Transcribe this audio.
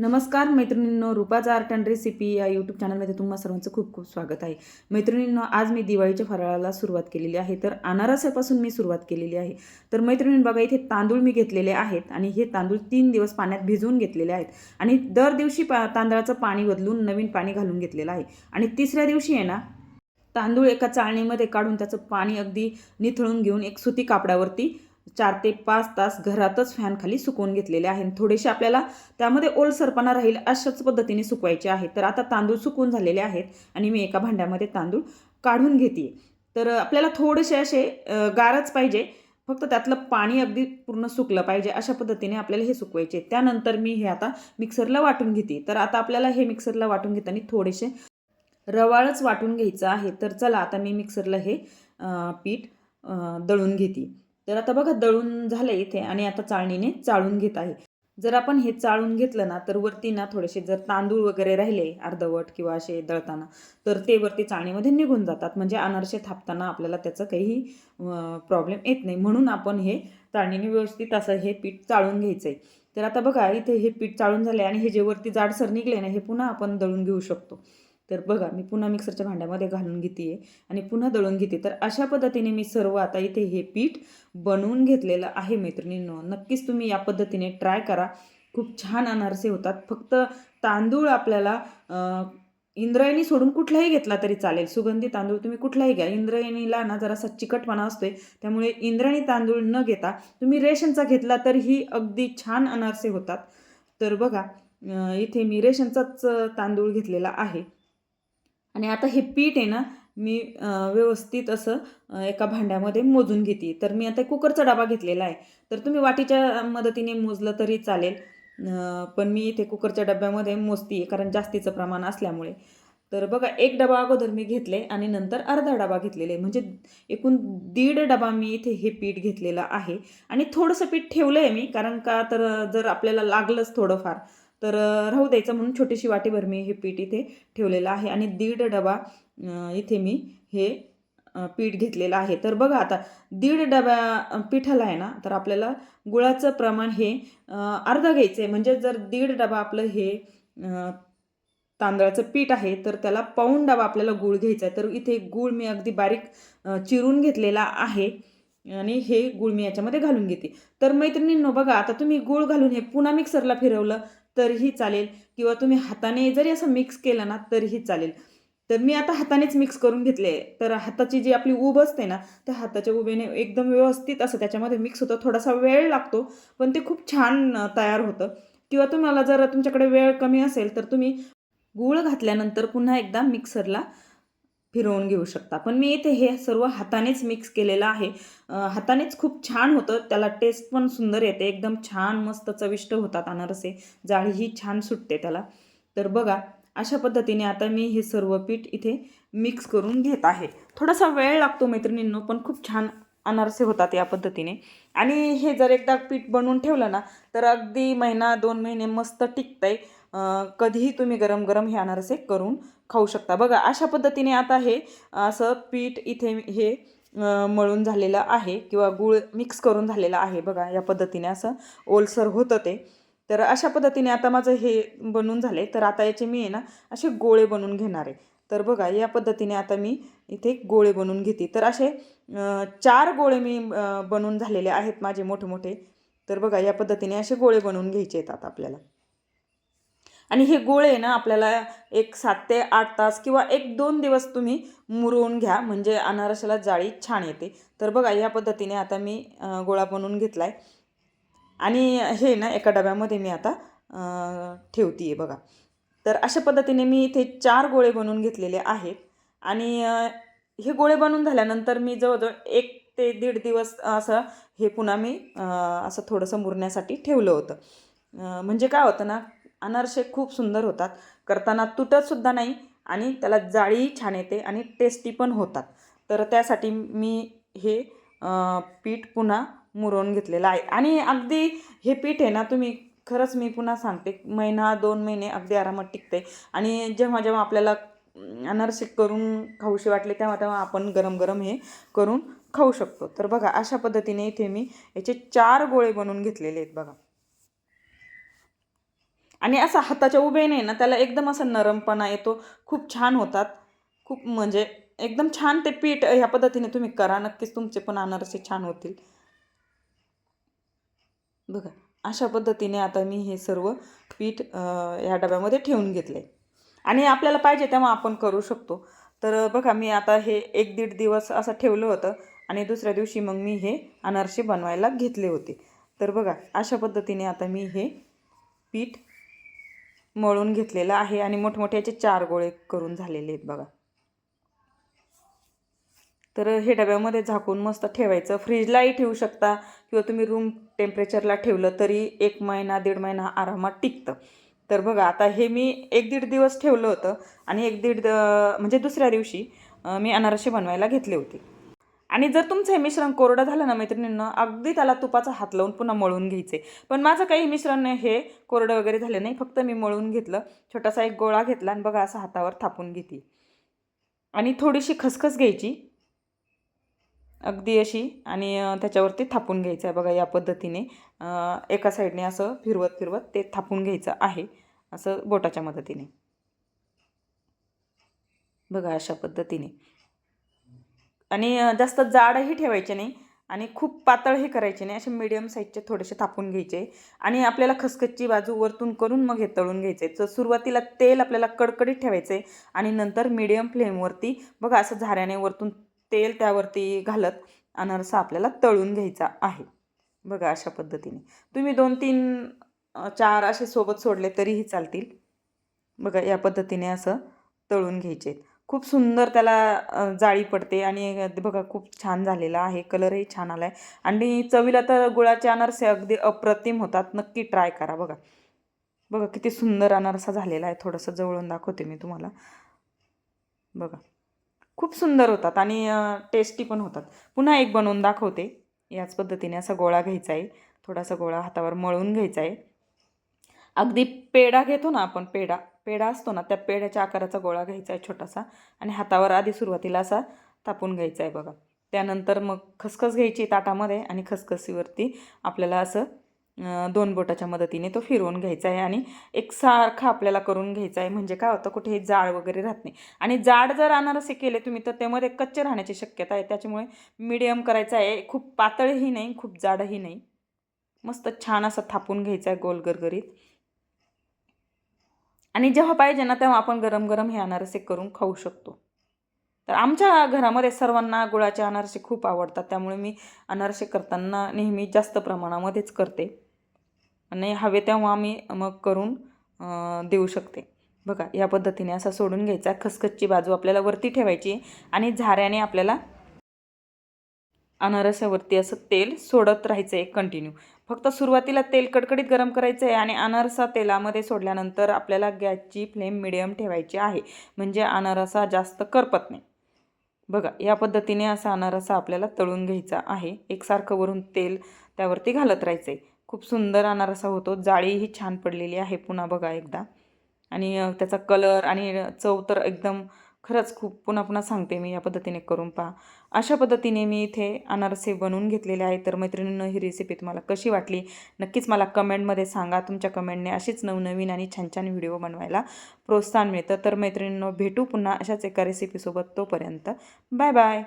नमस्कार मैत्रिणींनो Rupa's art and recipe या यूट्यूब चॅनलमध्ये तुम्हा सर्वांचं खूप खूप स्वागत आहे. मैत्रिणींनो आज मी दिवाळीच्या फराळाला सुरुवात केलेली आहे. तर अनारसापासून मी सुरुवात केलेली आहे. तर मैत्रिणीं बघा इथे तांदूळ मी घेतलेले आहेत आणि हे तांदूळ तीन दिवस पाण्यात भिजवून घेतलेले आहेत. आणि दर दिवशी पा तांदळाचं पाणी बदलून नवीन पाणी घालून घेतलेलं आहे. आणि तिसऱ्या दिवशी आहे ना तांदूळ एका चाळणीमध्ये काढून त्याचं पाणी अगदी निथळून घेऊन एक सुती कापडावरती चार ते पाच तास घरातच फॅनखाली सुकवून घेतलेले आहे आणि थोडेसे आपल्याला त्यामध्ये ओलसरपणा राहील अशाच पद्धतीने सुकवायचे आहे. तर आता तांदूळ सुकून झालेले आहेत आणि मी एका भांड्यामध्ये तांदूळ काढून घेते. तर आपल्याला थोडेसे असे गारच पाहिजे. फक्त त्यातलं पाणी अगदी पूर्ण सुकलं पाहिजे अशा पद्धतीने आपल्याला हे सुकवायचे. त्यानंतर मी हे आता मिक्सरला वाटून घेते. तर आता आपल्याला हे मिक्सरला वाटून घेताना थोडेसे रवाळच वाटून घ्यायचं आहे. तर चला आता मी मिक्सरला हे पीठ दळून घेते. तर आता बघा दळून झालं इथे आणि आता चाळणीने चाळून घेत आहे. जर आपण हे चाळून घेतलं ना तर वरती ना थोडेसे जर तांदूळ वगैरे राहिले अर्धवट किंवा असे दळताना तर ते वरती चाळणीमध्ये निघून जातात. म्हणजे अनारसे थापताना आपल्याला त्याचं काही प्रॉब्लेम येत नाही. म्हणून आपण हे चाळणीने व्यवस्थित असं हे पीठ चाळून घ्यायचं आहे तर आता बघा इथे हे पीठ चाळून झाले आणि हे जे वरती जाडसर निघले ना हे पुन्हा आपण दळून घेऊ शकतो. तर बघा मी पुन्हा मिक्सरच्या भांड्यामध्ये घालून घेते आणि पुन्हा दळून घेते. तर अशा पद्धतीने मी सर्व आता इथे हे पीठ बनवून घेतलेलं आहे मैत्रिणींनो. नक्कीच तुम्ही या पद्धतीने ट्राय करा. खूप छान अनारसे होतात. फक्त तांदूळ आपल्याला इंद्रायणी सोडून कुठलाही घेतला तरी चालेल. सुगंधी तांदूळ तुम्ही कुठलाही घ्या. इंद्रायणीला ना जरासा चिकटपणा असतोय. त्यामुळे इंद्रायणी तांदूळ न घेता तुम्ही रेशनचा घेतला तरीही अगदी छान अनारसे होतात. तर बघा इथे मी रेशनचाच तांदूळ घेतलेला आहे. आणि आता हे पीठ आहे ना मी व्यवस्थित असं एका भांड्यामध्ये मोजून घेते. तर मी आता कुकरचा डबा घेतलेला आहे. तर तुम्ही वाटीच्या मदतीने मोजलं तरी चालेल. पण मी इथे कुकरच्या डब्यामध्ये मोजते कारण जास्तीचं प्रमाण असल्यामुळे. तर बघा एक डबा अगोदर मी घेतले आणि नंतर अर्धा डबा घेतलेले. म्हणजे एकूण दीड डबा मी इथे हे पीठ घेतलेलं आहे. आणि थोडंसं पीठ ठेवलं आहे मी कारण का तर जर आपल्याला लागलंच थोडंफार तर राहू द्यायचं म्हणून छोटीशी वाटीभर मी हे पीठ इथे ठेवलेलं आहे आणि दीड डबा इथे मी हे पीठ घेतलेलं आहे. तर बघा आता दीड डब्या पिठाला आहे ना तर आपल्याला गुळाचं प्रमाण हे अर्धा घ्यायचं आहे म्हणजे जर दीड डबा आपलं हे तांदळाचं पीठ आहे तर त्याला पाऊण डबा आपल्याला गूळ घ्यायचा आहे. तर इथे गूळ मी अगदी बारीक चिरून घेतलेला आहे आणि हे गूळ मी याच्यामध्ये घालून घेते. तर मैत्रिणींनो बघा आता तुम्ही गूळ घालून हे पुन्हा मिक्सरला फिरवलं तरीही चालेल. किंवा तुम्ही हाताने जरी असं मिक्स केलं ना तरीही चालेल. तर मी आता हातानेच मिक्स करून घेतले. तर हाताची जी आपली ऊब असते ना त्या हाताच्या उभेने एकदम व्यवस्थित असं त्याच्यामध्ये मिक्स होतं. थोडासा वेळ लागतो पण ते खूप छान तयार होतं. किंवा तुम्हाला जर तुमच्याकडे वेळ कमी असेल तर तुम्ही गूळ घातल्यानंतर पुन्हा एकदा मिक्सरला फिरवून घेऊ शकता. पण मी इथे हे सर्व हातानेच मिक्स केलेलं आहे. हातानेच खूप छान होतं. त्याला टेस्ट पण सुंदर येते. एकदम छान मस्त चविष्ट होतात अनारसे. जाळीही छान सुटते त्याला. तर बघा अशा पद्धतीने आता मी हे सर्व पीठ इथे मिक्स करून घेत आहे. थोडासा वेळ लागतो मैत्रिणींनो पण खूप छान अनारसे होतात या पद्धतीने. आणि हे जर एकदा पीठ बनवून ठेवलं ना तर अगदी महिना दोन महिने मस्त टिकतंय. कधीही तुम्ही गरम गरम हे अनारसे करून खाऊ शकता. बघा अशा पद्धतीने आता हे असं पीठ इथे हे मळून झालेलं आहे किंवा गूळ मिक्स करून झालेलं आहे बघा या पद्धतीने असं ओलसर होतं ते. तर अशा पद्धतीने आता माझं हे बनवून झाले तर आता याचे मी आहे ना असे गोळे बनवून घेणार आहे. तर बघा या पद्धतीने आता मी इथे गोळे बनवून घेते. तर असे चार गोळे मी बनवून झालेले आहेत माझे मोठे मोठे तर बघा या पद्धतीने असे गोळे बनवून घ्यायचे आहेत आता आपल्याला. आणि हे गोळे ना आपल्याला एक सात ते आठ तास किंवा एक दोन दिवस तुम्ही मुरवून घ्या. म्हणजे अनारसाला जाळी छान येते. तर बघा या पद्धतीने आता मी गोळा बनवून घेतला आहे आणि हे ना एका डब्यामध्ये मी आता ठेवते आहे बघा. तर अशा पद्धतीने मी इथे चार गोळे बनवून घेतलेले आहेत. आणि हे गोळे बनवून झाल्यानंतर मी जवळजवळ एक ते दीड दिवस असं हे पुन्हा मी असं थोडंसं मुरण्यासाठी ठेवलं होतं. म्हणजे काय होतं ना अनारसे खूप सुंदर होतात. करताना तुटतसुद्धा नाही आणि त्याला जाळीही छान येते आणि टेस्टी पण होतात. तर त्यासाठी मी हे पीठ पुन्हा मुरवून घेतलेलं आहे. आणि अगदी हे पीठ आहे ना तुम्ही खरंच मी पुन्हा सांगते महिना दोन महिने अगदी आरामात टिकते. आणि जेव्हा जेव्हा आपल्याला अनारसे करून खाऊशी वाटले तेव्हा तेव्हा आपण गरम गरम हे करून खाऊ शकतो. तर बघा अशा पद्धतीने इथे मी याचे चार गोळे बनवून घेतलेले आहेत बघा. आणि असा हाताच्या उभे नाही ना त्याला एकदम असा नरमपणा येतो. खूप छान होतात. खूप म्हणजे एकदम छान ते पीठ ह्या पद्धतीने तुम्ही करा. नक्कीच तुमचे पण अनारसे छान होतील. बघा अशा पद्धतीने आता मी हे सर्व पीठ ह्या डब्यामध्ये ठेवून घेतले आणि आपल्याला पाहिजे तेव्हा आपण करू शकतो. तर बघा मी आता हे एक दीड दिवस असं ठेवलं होतं आणि दुसऱ्या दिवशी मग मी हे अनारसे बनवायला घेतले होते. तर बघा अशा पद्धतीने आता मी हे पीठ मळून घेतलेलं आहे आणि मोठमोठे याचे चार गोळे करून झालेले आहेत बघा. तर हे डब्यामध्ये झाकून मस्त ठेवायचं. फ्रीजलाही ठेवू शकता किंवा तुम्ही रूम टेम्परेचरला ठेवलं तरी एक महिना दीड महिना आरामात टिकतं. तर बघा आता हे मी एक दीड दिवस ठेवलं होतं आणि एक दीड द- म्हणजे दुसऱ्या दिवशी मी अनारसे बनवायला घेतले होते. आणि जर तुमचं हे मिश्रण कोरडं झालं ना मैत्रिणींना अगदी त्याला तुपाचा हात लावून पुन्हा मळून घ्यायचे. पण माझं काही मिश्रण हे कोरडं वगैरे झालं नाही फक्त मी मळून घेतलं छोटासा एक गोळा घेतला आणि बघा असा हातावर थापून घेते. आणि थोडीशी खसखस घ्यायची. अगदी अशी आणि त्याच्यावरती थापून घ्यायचं आहे बघा या पद्धतीने. एका साईडने असं फिरवत फिरवत ते थापून घ्यायचं आहे असं बोटाच्या मदतीने. बघा अशा पद्धतीने. आणि जास्त जाडही ठेवायचे नाही आणि खूप पातळही करायचे नाही. असे मीडियम साईजचे थोडेसे थापून घ्यायचे आणि आपल्याला खसखसची बाजू वरतून करून मग हे तळून घ्यायचे. तर सुरुवातीला तेल आपल्याला कडकडीत ठेवायचे आणि नंतर मीडियम फ्लेमवरती बघा असं झाऱ्याने वरतून तेल त्यावरती घालत अनारसा आपल्याला तळून घ्यायचा आहे. बघा अशा पद्धतीने. तुम्ही दोन तीन चार असे सोबत सोडले तरीही चालतील. बघा या पद्धतीने असं तळून घ्यायचे. खूप सुंदर त्याला जाळी पडते आणि बघा खूप छान झालेला आहे. कलरही छान आला आहे आणि चवीला तर गुळाचे अनारसे अगदी अप्रतिम होतात. नक्की ट्राय करा बघा. बघा किती सुंदर अनारसा झालेला आहे. थोडंसं जवळून दाखवते मी तुम्हाला. बघा. खूप सुंदर होतात आणि टेस्टी पण होतात. पुन्हा एक बनवून दाखवते. याच पद्धतीने असा गोळा घ्यायचा आहे. थोडासा गोळा हातावर मळून घ्यायचा आहे. अगदी पेढा घेतो ना आपण पेढा. पेढा असतो ना त्या पेढ्याच्या आकाराचा गोळा घ्यायचा आहे छोटासा आणि हातावर आधी सुरुवातीला असा तापून घ्यायचा आहे बघा. त्यानंतर मग खसखस घ्यायची ताटामध्ये आणि खसखसीवरती आपल्याला असं दोन बोटाच्या मदतीने तो फिरवून घ्यायचा आहे आणि एकसारखा आपल्याला करून घ्यायचा आहे. म्हणजे काय होतं कुठेही जाळ वगैरे राहत नाही. आणि जाड जर अनारसे केले तुम्ही तर त्यामध्ये कच्चे राहण्याची शक्यता आहे. त्याच्यामुळे मीडियम करायचं आहे. खूप पातळही नाही खूप जाडही नाही. मस्त छान असं थापून घ्यायचा आहे गोल गरगरीत आणि जेव्हा पाहिजे ना तेव्हा आपण गरम गरम हे अनारसे करून खाऊ शकतो. तर आमच्या घरामध्ये सर्वांना गुळाचे अनारसे खूप आवडतात. त्यामुळे मी अनारसे करताना नेहमी जास्त प्रमाणामध्येच करते. आणि हवे तेव्हा मी मग करून देऊ शकते. बघा या पद्धतीने असा सोडून घ्यायचा. खसखसची बाजू आपल्याला वरती ठेवायची आणि झाऱ्याने आपल्याला अनारसावरती असं तेल सोडत राहायचं आहे कंटिन्यू फक्त सुरुवातीला तेल कडकडीत गरम करायचं आहे आणि अनारसा तेलामध्ये सोडल्यानंतर आपल्याला गॅसची फ्लेम मिडियम ठेवायची आहे. म्हणजे अनारसा जास्त करपत नाही. बघा या पद्धतीने असा अनारसा आपल्याला तळून घ्यायचा आहे. एकसारखं वरून तेल त्यावरती घालत राहायचं आहे खूप सुंदर अनारसा होतो. जाळीही छान पडलेली आहे पुन्हा बघा एकदा. आणि त्याचा कलर आणि चव तर एकदम खरंच खूप पुन्हा पुन्हा सांगते मी या पद्धतीने करून पहा. अशा पद्धतीने मी इथे अनारसे बनवून घेतलेले आहे तर मैत्रिणींनो ही रेसिपी तुम्हाला कशी वाटली? नक्कीच मला कमेंटमध्ये सांगा. तुमच्या कमेंटने अशीच नवनवीन आणि छान छान व्हिडिओ बनवायला प्रोत्साहन मिळतं. तर मैत्रिणींनो भेटू पुन्हा अशाच एका रेसिपीसोबत तोपर्यंत. Bye bye